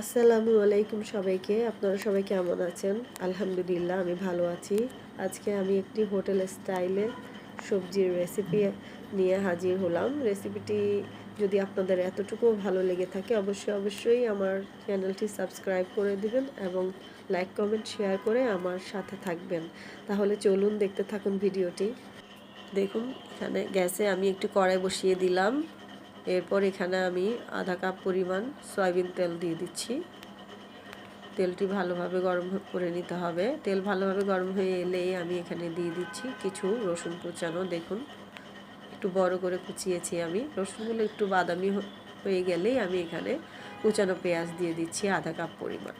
আসসালামু আলাইকুম সবাইকে। আপনারা সবাই কেমন আছেন? আলহামদুলিল্লাহ, আমি ভালো আছি। আজকে আমি একটি হোটেল স্টাইলে সবজির রেসিপি নিয়ে হাজির হলাম। রেসিপিটি যদি আপনাদের এতটুকু ভালো লেগে থাকে, অবশ্যই অবশ্যই আমার চ্যানেলটি সাবস্ক্রাইব করে দিবেন এবং লাইক কমেন্ট শেয়ার করে আমার সাথে থাকবেন। তাহলে চলুন দেখতে থাকুন ভিডিওটি। দেখুন, এখানে গ্যাসে আমি একটু কড়াই বসিয়ে দিলাম। এরপর এখানে আমি আধা কাপ পরিমাণ সয়াবিন তেল দিয়ে দিচ্ছি। তেলটি ভালোভাবে গরম করে নিতে হবে। তেল ভালোভাবে গরম হয়ে এলেই আমি এখানে দিয়ে দিচ্ছি কিছু রসুন কুচানো। দেখুন, একটু বড় করে কুচিয়েছি আমি। রসুনগুলো একটু বাদামি হয়ে গেলেই আমি এখানে কুচানো পেঁয়াজ দিয়ে দিচ্ছি আধা কাপ পরিমাণ।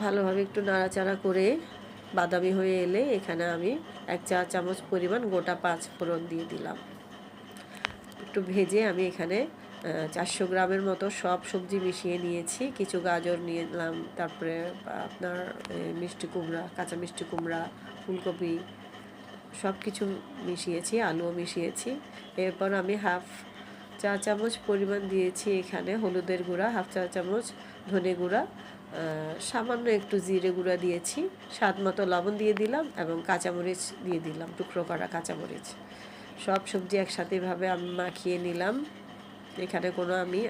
ভালোভাবে একটু নাড়াচাড়া করে বাদামি হয়ে এলে এখানে আমি এক চা চামচ পরিমাণ গোটা পাঁচ ফোড়ন দিয়ে দিলাম। একটু ভেজে আমি এখানে চারশো গ্রামের মতো সব সবজি মিশিয়ে নিয়েছি। কিছু গাজর নিলাম, তারপরে আপনার মিষ্টি কুমড়া, কাঁচা মিষ্টি কুমড়া, ফুলকপি সব কিছু মিশিয়েছি, আলুও মিশিয়েছি। এরপর আমি হাফ চা চামচ পরিমাণ দিয়েছি এখানে হলুদের গুঁড়া, হাফ চা চামচ ধনে গুঁড়া সামান্য একটু জিরে গুঁড়া দিয়েছি, স্বাদ মতো লবণ দিয়ে দিলাম এবং কাঁচামরিচ দিয়ে দিলাম, টুকরো করা কাঁচামরিচ। সব সবজি একসাথে একসাথেভাবে আমি মাখিয়ে নিলাম। এখানে কোনো আমি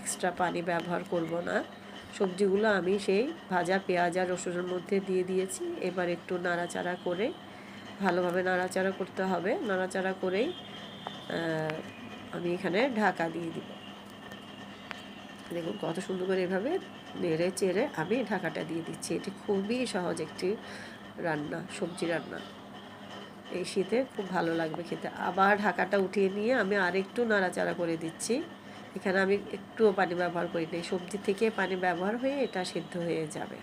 এক্সট্রা পানি ব্যবহার করব না। সবজিগুলো আমি সেই ভাজা পেঁয়াজ আর রসুনের মধ্যে দিয়ে দিয়েছি। এবার একটু নাড়াচাড়া করে ভালোভাবে নাড়াচাড়া করতে হবে। নাড়াচাড়া করেই আমি এখানে ঢাকা দিয়ে দিব। দেখুন কত সুন্দর করে এভাবে নেড়ে চেড়ে আমি ঢাকাটা দিয়ে দিচ্ছি। এটি খুবই সহজ একটি রান্না, সবজি রান্না। এই শীতে খুব ভালো লাগবে খেতে। আবার ঢাকাটা উঠিয়ে নিয়ে আমি আরেকটু নাড়াচাড়া করে দিচ্ছি। এখানে আমি একটুও পানি ব্যবহার করি না সবজি থেকে পানি ব্যবহার হয়ে এটা সিদ্ধ হয়ে যাবে।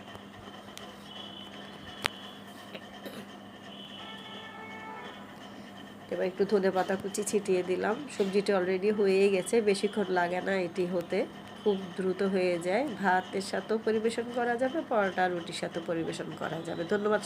এবার একটু ধনে পাতা কুচি ছিটিয়ে দিলাম। সবজিটা অলরেডি হয়ে গেছে। বেশিক্ষণ লাগে না এটি হতে। খুব দ্রুত হয়ে যায়। ভাতের সাথেও পরিবেশন করা যাবে পরোটা রুটির সাথেও পরিবেশন করা যাবে। ধন্যবাদ।